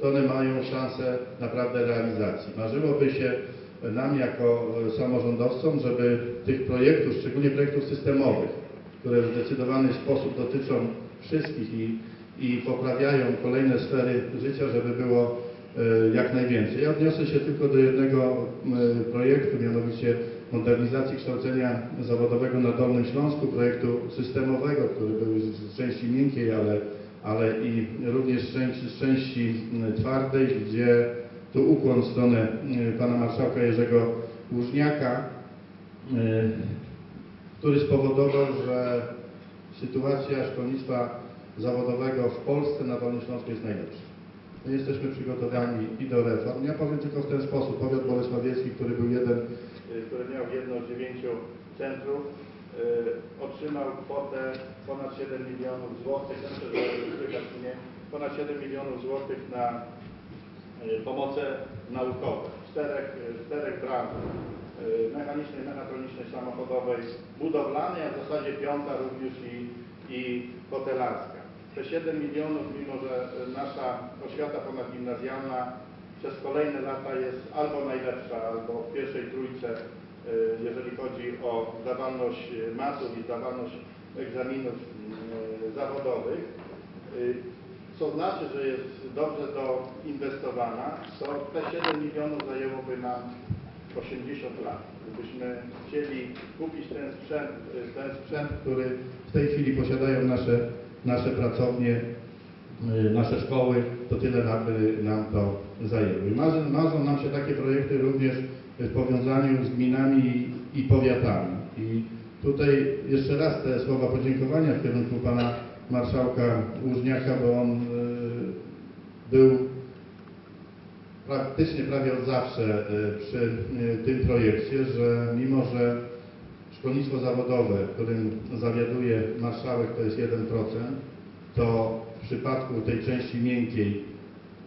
to one mają szansę naprawdę realizacji. Marzyłoby się nam jako e, samorządowcom, żeby tych projektów, szczególnie projektów systemowych, które w zdecydowany sposób dotyczą wszystkich i, i poprawiają kolejne sfery życia, żeby było e, jak najwięcej. Ja odniosę się tylko do jednego e, projektu, mianowicie modernizacji kształcenia zawodowego na Dolnym Śląsku, projektu systemowego, który był z, części miękkiej, ale, ale i również części, części twardej, gdzie tu ukłon w stronę m, pana marszałka Jerzego Łużniaka, e, który spowodował, że sytuacja szkolnictwa zawodowego w Polsce na Dolnym Śląsku jest najlepsza. My jesteśmy przygotowani i do reform. Ja powiem tylko w ten sposób. Powiat bolesławiecki, który był jeden, y, który miał jedno z dziewięciu centrów, otrzymał kwotę 7 milionów złotych, mnie, ponad 7 milionów złotych na y, pomoce naukowe w czterech, y, czterech branżach. y, Mechanicznej, mechatronicznej, samochodowej, budowlanej, a w zasadzie piąta również i, i hotelarska. Te 7 milionów, mimo że nasza oświata ponadgimnazjalna przez kolejne lata jest albo najlepsza, albo w pierwszej trójce, jeżeli chodzi o zdawalność matur i zdawalność egzaminów y, zawodowych, y, co znaczy, że jest dobrze doinwestowana, to te 7 milionów zajęłoby nam 80 lat. Gdybyśmy chcieli kupić ten sprzęt, ten sprzęt, który w tej chwili posiadają nasze, nasze pracownie, nasze szkoły, to tyle nam, nam to zajęło. I marzą, marzą nam się takie projekty również w powiązaniu z gminami i, powiatami. I tutaj jeszcze raz te słowa podziękowania w kierunku pana marszałka Łużniaka, bo on y, był praktycznie prawie od zawsze y, przy y, tym projekcie, że mimo, że szkolnictwo zawodowe, którym zawiaduje marszałek, to jest 1%, to w przypadku tej części miękkiej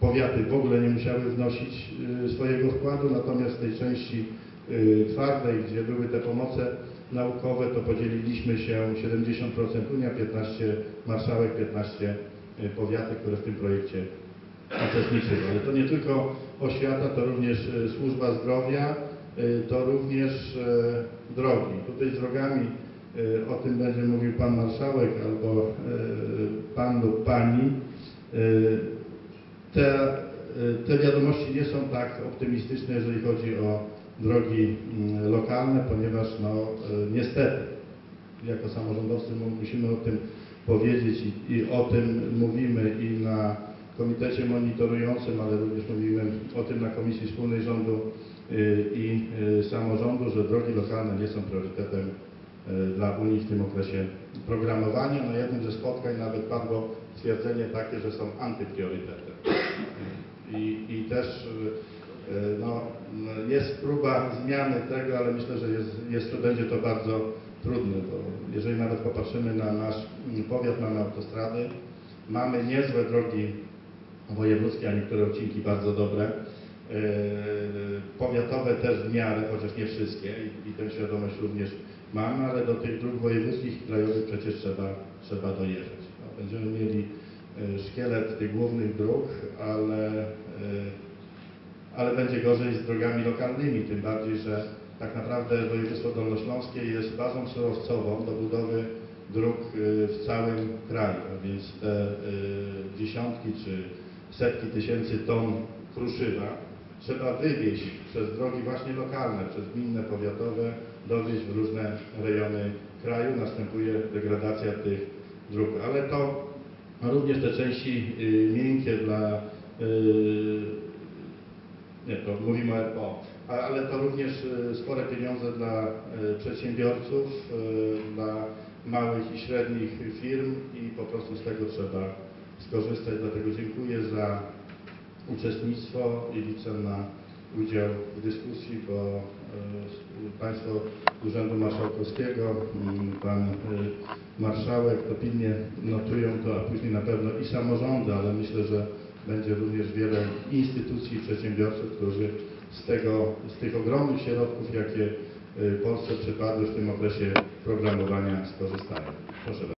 powiaty w ogóle nie musiały wnosić y, swojego wkładu, natomiast w tej części y, twardej, gdzie były te pomoce naukowe, to podzieliliśmy się 70% Unia, 15 marszałek, 15 y, powiaty, które w tym projekcie uczestniczyły. Ale to nie tylko oświata, to również służba zdrowia, to również drogi. Tutaj z drogami, o tym będzie mówił Pan Marszałek albo Pan lub Pani. Te, y, te wiadomości nie są tak optymistyczne, jeżeli chodzi o drogi mm, lokalne, ponieważ no, y, niestety jako samorządowcy mu- musimy o tym powiedzieć i, i o tym mówimy i na komitecie monitorującym, ale również mówimy o tym na Komisji Wspólnej Rządu y, i Samorządu, że drogi lokalne nie są priorytetem dla Unii w tym okresie programowania. Na jednym ze spotkań nawet padło stwierdzenie takie, że są antypriorytetem. I, i też y, no, no, jest próba zmiany tego, ale myślę, że jest, jest będzie to bardzo trudne, bo jeżeli nawet popatrzymy na nasz mm, powiat, mamy autostrady, mamy niezłe drogi wojewódzkie, a niektóre odcinki bardzo dobre. Powiatowe też w miarę, chociaż nie wszystkie i, i tę świadomość również mamy, ale do tych dróg wojewódzkich i krajowych przecież trzeba, trzeba dojeżdżać. No, będziemy mieli yy, szkielet tych głównych dróg, ale, yy, ale będzie gorzej z drogami lokalnymi, tym bardziej, że tak naprawdę województwo dolnośląskie jest bazą surowcową do budowy dróg y, w całym kraju, a więc te dziesiątki czy setki tysięcy ton kruszywa trzeba wywieźć przez drogi właśnie lokalne, przez gminne, powiatowe, dowieźć w różne rejony kraju, następuje degradacja tych dróg. Ale to również te części y, miękkie dla y, nie, to mówimy o, ale to również y, spore pieniądze dla y, przedsiębiorców, y, dla małych i średnich firm i po prostu z tego trzeba skorzystać. Dlatego dziękuję za uczestnictwo i liczę na udział w dyskusji, bo y, Państwo z Urzędu Marszałkowskiego, mm, Pan y, Marszałek pilnie notują to, a później na pewno i samorządy, ale myślę, że będzie również wiele instytucji i przedsiębiorców, którzy z, tego, z tych ogromnych środków, jakie y, Polsce przypadły w tym okresie programowania skorzystają. Proszę bardzo.